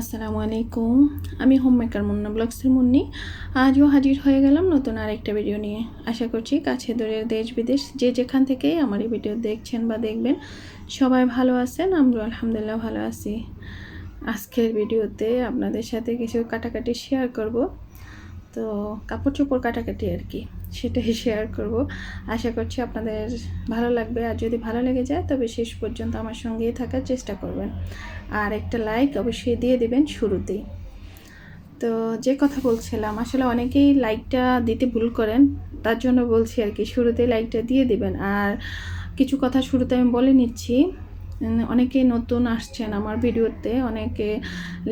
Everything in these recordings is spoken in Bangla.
আসসালামু আলাইকুম। আমি হোম মেকার মুন্না ব্লগসের মুন্নি। আজও হাজির হয়ে গেলাম নতুন আরেকটা ভিডিও নিয়ে। আশা করছি কাছে দূরের দেশ বিদেশ যে যেখান থেকেই আমার এই ভিডিও দেখছেন বা দেখবেন, সবাই ভালো আছেন আমরা আলহামদুলিল্লাহ ভালো আছি। আজকের ভিডিওতে আপনাদের সাথে কিছু কাটাকাটি শেয়ার করব। তো কাপড় চোপড় কাটাকাটি আর কি। সেটাই শেয়ার করব। আশা করছি আপনাদের ভালো লাগবে। আর যদি ভালো লেগে যায়, তবে শেষ পর্যন্ত আমার সঙ্গেই থাকার চেষ্টা করবেন। আর একটা লাইক অবশ্যই দিয়ে দেবেন শুরুতেই। তো যে কথা বলছিলাম, আসলে অনেকেই লাইকটা দিতে ভুল করেন, তার জন্য বলছি আর কি, শুরুতেই লাইকটা দিয়ে দিবেন। আর কিছু কথা শুরুতে আমি বলে নিচ্ছি। উম, অনেকেই নতুন আসছেন আমার ভিডিওতে অনেকে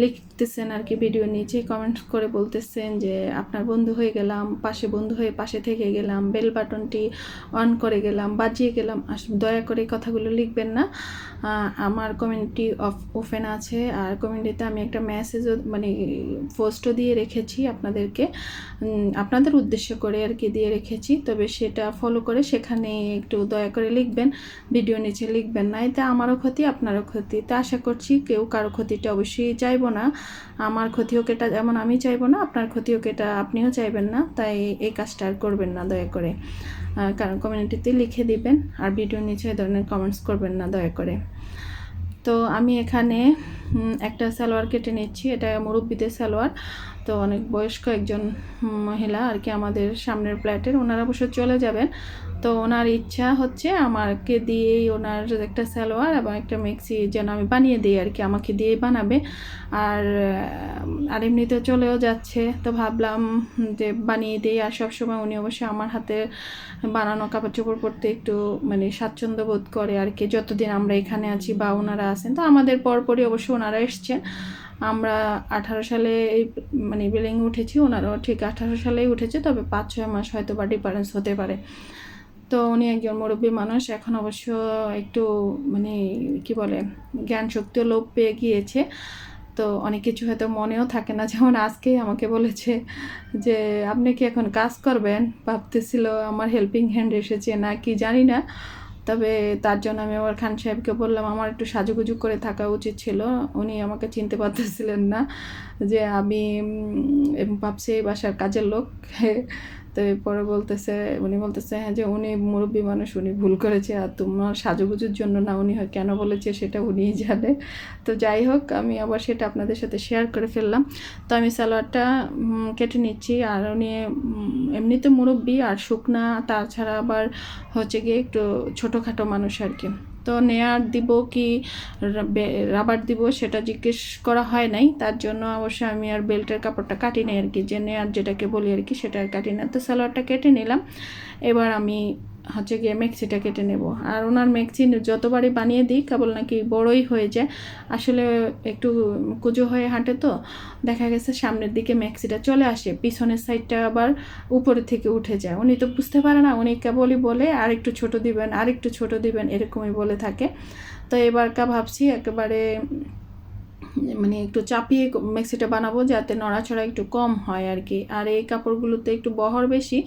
লিখতেছেন আর কি ভিডিও নিচে কমেন্ট করে বলতেছেন যে আপনার বন্ধু হয়ে গেলাম পাশে বন্ধু হয়ে পাশে থেকে গেলাম বেল বাটনটি অন করে গেলাম বাজিয়ে গেলাম দয়া করে কথাগুলো লিখবেন না। আমার কমিউনিটি অফ ওপেন আছে। আর কমিউনিটিতে আমি একটা মেসেজও মানে পোস্টও দিয়ে রেখেছি আপনাদেরকে। আপনাদের উদ্দেশ্য করে আর কি দিয়ে রেখেছি। তবে সেটা ফলো করে সেখানে একটু দয়া করে লিখবেন। ভিডিও নিচে লিখবেন না। এতে আমারও ক্ষতি, আপনারও ক্ষতি। তা আশা করছি কেউ কারও ক্ষতিটা অবশ্যই চাইব না। আমার ক্ষতি হোক এটা যেমন আমি চাইব না, আপনার ক্ষতি হোক এটা আপনিও চাইবেন না। তাই এই কাজটা আর করবেন না দয়া করে। কারণ কমিউনিটিতে লিখে দিবেন, আর ভিডিও নিচে এ ধরনের কমেন্টস করবেন না, দয়া করে। তো আমি এখানে একটা সালোয়ার কেটে নিচ্ছি, এটা মুরব্বীদের সালোয়ার। তো অনেক বয়স্ক একজন মহিলা আর কি আমাদের সামনের ফ্ল্যাটের, ওনারা অবশ্য চলে যাবেন। তো ওনার ইচ্ছা হচ্ছে আমাকে দিয়েই ওনার একটা সালোয়ার এবং একটা মিক্সি যেন আমি বানিয়ে দিই আর কি, আমাকে দিয়েই বানাবে। আর আর এমনিতে চলেও যাচ্ছে। তো ভাবলাম যে বানিয়ে দিই আর সবসময় উনি অবশ্যই আমার হাতে বানানো কাপড় চোপড় পরতে একটু মানে স্বাচ্ছন্দ্য বোধ করে আর কি, যতদিন আমরা এখানে আছি বা ওনারা আছেন। তো আমাদের পরপরই অবশ্য ওনারা এসছেন। আমরা আঠারো সালে এই মানে বিল্ডিং উঠেছি, ওনারাও ঠিক আঠারো সালেই উঠেছে, তবে পাঁচ, ছয় মাস হয়তো বা ডিফারেন্স হতে পারে। তো উনি একজন মুরব্বী মানুষ, এখন অবশ্য একটু মানে কি বলে জ্ঞান শক্তিও লোপ পেয়ে গিয়েছে। তো অনেক কিছু হয়তো মনেও থাকে না, যেমন আজকে আমাকে বলেছে যে, আপনি কি এখন কাজ করবেন? ভাবতেছিল, আমার হেল্পিং হ্যান্ড এসেছে না, কি জানি না। তবে তার জন্য আমি আমার খান সাহেবকে বললাম, আমার একটু সাজুগুজু করে থাকা উচিত ছিল। উনি আমাকে চিনতে পারতেছিলেন না। যে আমি ভাবছি বাসার কাজের লোক। তো পরে বলতেছে, উনি বলতেছে হ্যাঁ যে উনি মুরব্বী মানুষ, উনি ভুল করেছে, আর তোমার সাজুগুজুর জন্য না উনি হয় কেন বলেছে সেটা উনিই জানে। তো যাই হোক, আমি আবার সেটা আপনাদের সাথে শেয়ার করে ফেললাম। তো আমি সালোয়ারটা কেটে নিচ্ছি, আর উনি এমনিতে মুরব্বী, আর শুকনা, তাছাড়া আবার হচ্ছে গিয়ে একটু ছোটোখাটো মানুষ আর কি। তো নেয়ার দিব কি রাবার দিব সেটা জিজ্ঞেস করা হয় নাই। তার জন্য অবশ্য আমি আর বেল্টের কাপড়টা কাটি নাই আর কি। যে নেয়ার যেটাকে বলি আর কি সেটা কাটি না। তো সালোয়ারটা কেটে নিলাম। এবার আমি হচ্ছে গিয়ে মেক্সিটা কেটে নেব। আর ওনার মেক্সি যতবারই বানিয়ে দিই, কেবল নাকি বড়ই হয়ে যায়। আসলে একটু কুজো হয়ে হাঁটে তো, দেখা গেছে সামনের দিকে মেক্সিটা চলে আসে, পিছনের সাইডটা আবার উপরে থেকে উঠে যায়। উনি তো বুঝতে পারে না, উনি কেবলই বলে আর একটু ছোটো দিবেন আর একটু ছোটো দিবেন, এরকমই বলে থাকে। তো এবারকা ভাবছি, একেবারে মানে একটু চাপিয়ে মেক্সিটা বানাবো যাতে নড়াচড়া একটু কম হয় আর কি। আর এই কাপড়গুলোতে একটু বহর বেশি,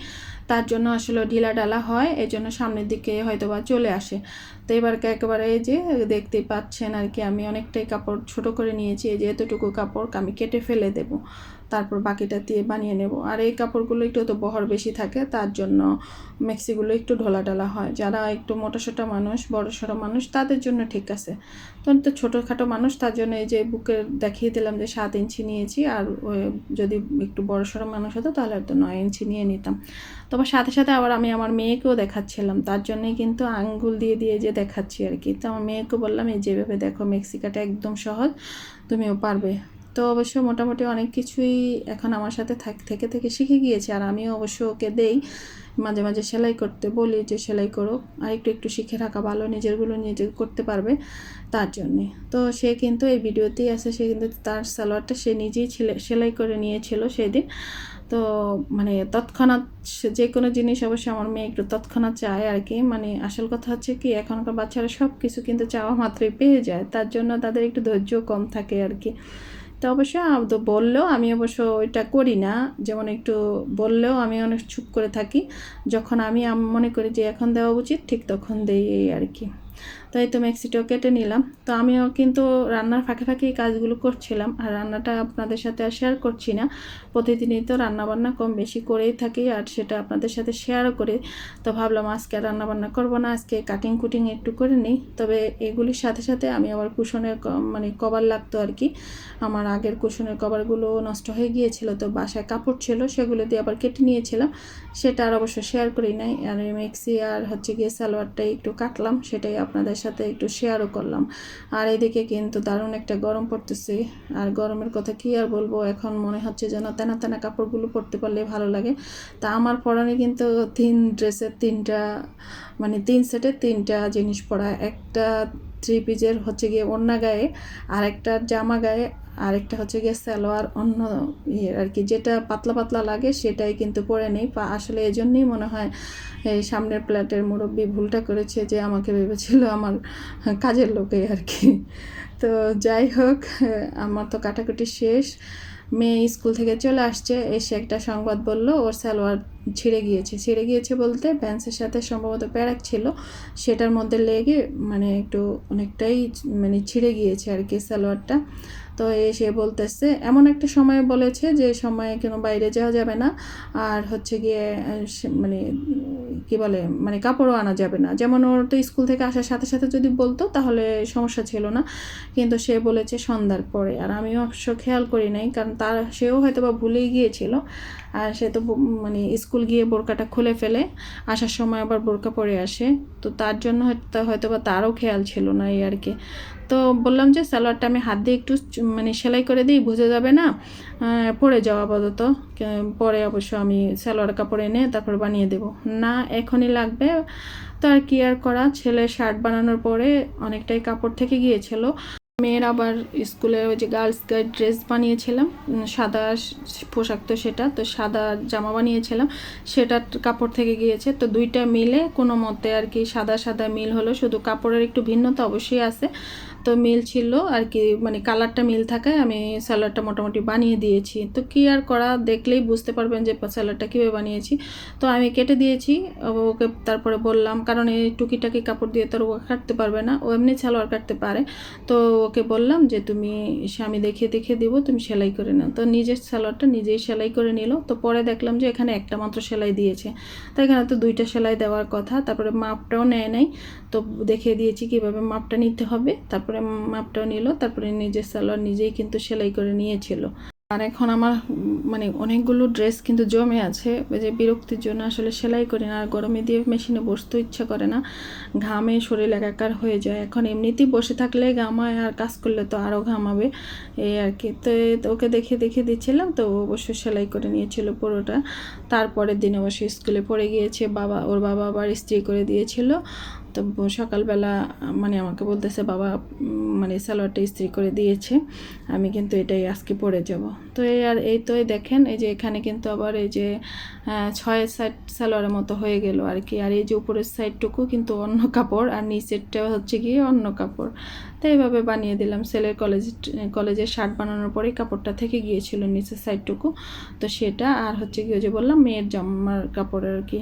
তার জন্য আসলে ঢিলা ডালা হয় এই জন্য সামনের দিকে হয়তো বা চলে আসে। তো এবারকে একেবারে এই যে দেখতে পাচ্ছেন আর কি, আমি অনেকটাই কাপড় ছোট করে নিয়েছি, এই যে এতটুকু কাপড় আমি কেটে ফেলে দেব। তারপর বাকিটা দিয়ে বানিয়ে নেব। আর এই কাপড়গুলো একটু তো বহর বেশি থাকে, তার জন্য মেক্সিগুলো একটু ঢোলা ডালা হয়। যারা একটু মোটাসোটা মানুষ বড় সড়ো মানুষ, তাদের জন্য ঠিক আছে। তো তো ছোটোখাটো মানুষ, তার জন্য এই যে বুকের দেখিয়ে দিলাম যে সাত ইঞ্চি নিয়েছি, আর যদি একটু বড় সড়ো মানুষ হতো তাহলে হয়তো নয় ইঞ্চি নিয়ে নিতাম। তবে সাথে সাথে আবার আমি আমার মেয়েকেও দেখাচ্ছিলাম, তার জন্যই কিন্তু আঙ্গুল দিয়ে দিয়ে যে দেখাচ্ছি আর কি। তো আমার মেয়েকে বললাম, এই যেভাবে দেখো, মেক্সিকাটা একদম সহজ, তুমিও পারবে। তো অবশ্য মোটামুটি অনেক কিছুই এখন আমার সাথে থাক- থেকে থেকে শিখে গিয়েছে। আর আমিও অবশ্য ওকে দেই, মাঝে মাঝে সেলাই করতে বলি যে সেলাই করো আর একটু একটু শিখে রাখা ভালো, নিজেরগুলো নিজে করতে পারবে তার জন্যে। তো সে কিন্তু এই ভিডিওতেই আছে, সে কিন্তু তার সালোয়ারটা সে নিজেই সেলাই করে নিয়েছিল সেদিন। তো মানে তৎক্ষণাৎ যে কোনো জিনিস অবশ্যই আমার মেয়ে একটু তৎক্ষণাৎ চায় আর কি। মানে আসল কথা হচ্ছে কি, এখনকার বাচ্চারা সব কিছু কিন্তু চাওয়া মাত্রই পেয়ে যায়। তার জন্য তাদের একটু ধৈর্য কম থাকে আর কি। তো অবশ্য বললেও আমি অবশ্য ওইটা করি না। যেমন একটু বললেও আমি অনেক চুপ করে থাকি। যখন আমি, মনে করি যে এখন দেওয়া উচিত, ঠিক তখন দেই এই আর কি। তো এই তো মেক্সিটাও কেটে নিলাম। তো আমিও কিন্তু রান্নার ফাঁকে ফাঁকে এই কাজগুলো করছিলাম, আর রান্নাটা আপনাদের সাথে আর শেয়ার করছি না। প্রতিদিনই তো রান্নাবান্না কম বেশি করেই থাকি, আর সেটা আপনাদের সাথে শেয়ারও করি। তো ভাবলাম আজকে আর রান্নাবান্না করব না, আজকে কাটিং কুটিং একটু করে নিই। তবে এগুলির সাথে সাথে আমি আবার কুশনের মানে কভার লাগতো আর কি। আমার আগের কুশনের কভারগুলো নষ্ট হয়ে গিয়েছিল, তো বাসায় কাপড় ছিল, সেগুলো দিয়ে আবার কেটে নিয়েছিলাম। সেটা আর অবশ্য শেয়ার করি নাই। আর মেক্সি আর হচ্ছে গিয়ে সালোয়ারটাই একটু কাটলাম, সেটাই আপনাদের সাথে একটু শেয়ারও করলাম। আর এদিকে কিন্তু দারুণ একটা গরম পড়তেছে। আর গরমের কথা কি আর বলব? এখন মনে হচ্ছে যেন তেনা তেনা কাপড়গুলো পরতে পারলে ভালো লাগে। তা আমার পরনে কিন্তু তিন ড্রেসের তিনটা মানে তিন সেটের তিনটা জিনিস পরা। একটা থ্রি পিজের হচ্ছে গিয়ে ওড়না গায়ে আর একটা জামা গায়ে, আরেকটা হচ্ছে গিয়ে সালোয়ার, অন্য ইয়ে আর কি, যেটা পাতলা পাতলা লাগে সেটাই কিন্তু পরে নেই। আসলে এই জন্যই মনে হয় এই সামনের প্ল্যাটের মুরব্বী ভুলটা করেছে যে আমাকে ভেবেছিল আমার কাজের লোকে আর কি। তো যাই হোক আমার তো কাটাকুটি শেষ। মেয়ে স্কুল থেকে চলে আসছে, এসে একটা সংবাদ বলল, ওর সালোয়ার ছিঁড়ে গিয়েছে। ছিঁড়ে গিয়েছে বলতে প্যান্সের সাথে সম্ভবত প্যারাক ছিল, সেটার মধ্যে লেগে মানে একটু অনেকটাই মানে ছিঁড়ে গিয়েছে আর কি সালোয়ারটা। তো এসে বলতেছে, এমন একটা সময় বলেছে যে সময়ে কোনো বাইরে যাওয়া যাবে না। আর হচ্ছে গিয়ে মানে কি বলে মানে কাপড়ও আনা যাবে না। যেমন ওর তো স্কুল থেকে আসার সাথে সাথে যদি বলতো, তাহলে সমস্যা ছিল না। কিন্তু সে বলেছে সন্ধ্যার পরে। আর আমিও অবশ্য খেয়াল করি নাই, কারণ তার, সেও হয়তো বা ভুলেই গিয়েছিল। আর সে তো মানে স্কুল গিয়ে বোরকাটা খুলে ফেলে, আসার সময় আবার বোরকা পরে আসে। তো তার জন্য হয়তো হয়তো বা তারও খেয়াল ছিল না এই আর কি। তো বললাম যে সালোয়ারটা আমি হাত দিয়ে একটু মানে সেলাই করে দিই, বুঝে যাবে না। পরে যাওয়া আপাতত। পরে অবশ্য আমি সালোয়ার কাপড় এনে তারপর বানিয়ে দেব। না, এখনই লাগবে। তো আর কি আর করা? ছেলে শার্ট বানানোর পরে অনেকটাই কাপড় থেকে গিয়েছিল। মেয়ের আবার স্কুলে ওই যে গার্লস গার্ড ড্রেস বানিয়েছিলাম। সাদা পোশাক তো সেটা। তো সাদা জামা বানিয়েছিলাম। সেটা কাপড় থেকে গিয়েছে। তো দুইটা মিলে কোনো মতে আর কি সাদা সাদা মিল হলো। শুধু কাপড়ের একটু ভিন্নতা অবশ্যই আছে। তো মিল ছিল আর কি মানে কালারটা মিল থাকায় আমি স্যালাডটা মোটামুটি বানিয়ে দিয়েছি। তো কি আর করা দেখলেই বুঝতে পারবেন যে স্যালাডটা কীভাবে বানিয়েছি। তো আমি কেটে দিয়েছি ওকে তারপরে বললাম, কারণ এই টুকিটাকি কাপড় দিয়ে তো ও কাটতে পারবে না, ও এমনি সালোয়ার কাটতে পারে। তো ওকে বললাম যে তুমি আমি দেখিয়ে দেখিয়ে দিব, তুমি সেলাই করে নাও। তো নিজের সালোয়ারটা নিজেই সেলাই করে নিল। তো পরে দেখলাম যে এখানে একটা মাত্র সেলাই দিয়েছে। তো এখানে তো দুইটা সেলাই দেওয়ার কথা, তারপরে মাপটাও নেয় নাই। তো দেখিয়ে দিয়েছি কীভাবে মাপটা নিতে হবে। তারপরে মাপটাও নিল, তারপরে নিজের সালোয়ার নিজেই কিন্তু সেলাই করে নিয়েছিল। আর এখন আমার মানে অনেকগুলো ড্রেস কিন্তু জমে আছে যে বিরক্তির জন্য আসলে সেলাই করি না, আর গরমে দিয়ে মেশিনে বসতেও ইচ্ছা করে না। ঘামে শরীর একাকার হয়ে যায়, এখন এমনিতেই বসে থাকলে ঘামায়, আর কাজ করলে তো আরও ঘামাবে, এই আর কি। তো ওকে দেখে দেখে দিচ্ছিলাম, তো অবশ্য সেলাই করে নিয়েছিল পুরোটা। তারপরের দিন অবশ্য স্কুলে পড়ে গিয়েছে, বাবা, ওর বাবা আবার ইস্ত্রি করে দিয়েছিল। তো সকালবেলা মানে আমাকে বলতেছে, বাবা মানে সালোয়ারটা ইস্ত্রি করে দিয়েছে, আমি কিন্তু এটাই আজকে পরে যাব। তো এই আর এই তো দেখেন, এই যে এখানে কিন্তু আবার এই যে ছয় সাইড সালোয়ারের মতো হয়ে গেল আর কি। আর এই যে উপরের সাইডটুকু কিন্তু অন্য কাপড়, আর নিচেরটা হচ্ছে গিয়ে অন্য কাপড়। তো এইভাবে বানিয়ে দিলাম। সেলের কলেজ কলেজের শার্ট বানানোর পরেই কাপড়টা থেকে গিয়েছিল নিচের সাইডটুকু তো সেটা আর হচ্ছে কি ওই যে বললাম, মেয়ের জামার কাপড় আর কি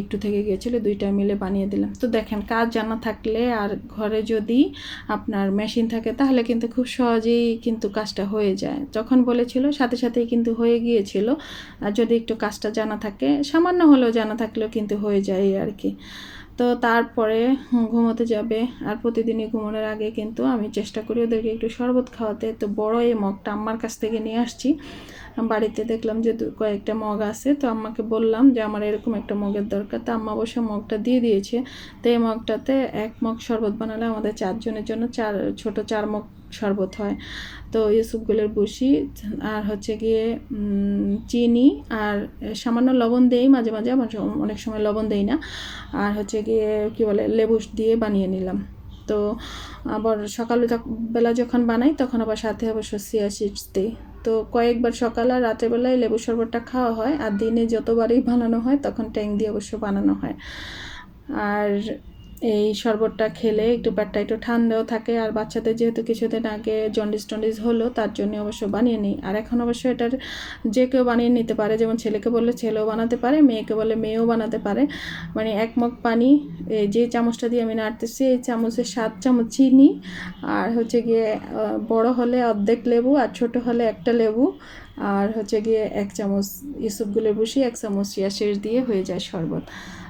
একটু থেকে গিয়েছিল, দুইটা মিলে বানিয়ে দিলাম। তো দেখেন, কাজ জানা থাকলে আর ঘরে যদি আপনার মেশিন থাকে, তাহলে কিন্তু খুব সহজেই কিন্তু কাজটা হয়ে যায়। যখন বলেছিল, সাথে সাথেই কিন্তু হয়ে গিয়েছিল। আর যদি একটু কাজটা জানা থাকে, সামান্য হলেও জানা থাকলেও কিন্তু হয়ে যায় আর কি। তো তারপরে ঘুমোতে যাবে। আর প্রতিদিনই ঘুমানোর আগে কিন্তু আমি চেষ্টা করি ওদেরকে একটু শরবত খাওয়াতে। তো বড় এই মগটা আম্মার কাছ থেকে নিয়ে আসছি। বাড়িতে দেখলাম যে কয়েকটা মগ আছে। তো আম্মাকে বললাম যে আমার এরকম একটা মগের দরকার। তো আম্মা অবশ্য মগটা দিয়ে দিয়েছে। তো এই মগটাতে এক মগ শরবত বানালে আমাদের চারজনের জন্য চার ছোট চার মগ শরবত হয়। তো ইউসুফগুলের বসি আর হচ্ছে গিয়ে চিনি আর সামান্য লবণ দেই মাঝে মাঝে সম- অনেক সময় লবণ দেই না। আর হচ্ছে গিয়ে, কী বলে, লেবু দিয়ে বানিয়ে নিলাম। তো আবার সকালে বেলা যখন বানাই, তখন আবার সাথে অবশ্য সিয়া চিপস দিই। তো কয়েকবার সকাল আর রাতের বেলায় লেবু শরবতটা খাওয়া হয়। আর দিনে যতবারই বানানো হয়, তখন ট্যাং দিয়ে অবশ্য বানানো হয়। আর এই শরবতটা খেলে একটু পেটটা একটু ঠান্ডাও থাকে। আর বাচ্চাদের যেহেতু কিছুদিন আগে জন্ডিস টন্ডিস হলো, তার জন্য অবশ্য বানিয়ে নিই। আর এখন অবশ্য এটার যে কেউ বানিয়ে নিতে পারে, যেমন ছেলেকে বললে ছেলেও বানাতে পারে, মেয়েকে বলে মেয়েও বানাতে পারে। মানে এক মগ পানি, এই যে চামচটা দিয়ে আমি নাড়তেছি, এই চামচের সাত চামচ চিনি, আর হচ্ছে গিয়ে বড় হলে অর্ধেক লেবু আর ছোট হলে একটা লেবু, আর হচ্ছে গিয়ে এক চামচ ইসুপগুলো বসিয়ে এক চামচ শেষ দিয়ে হয়ে যায় শরবত।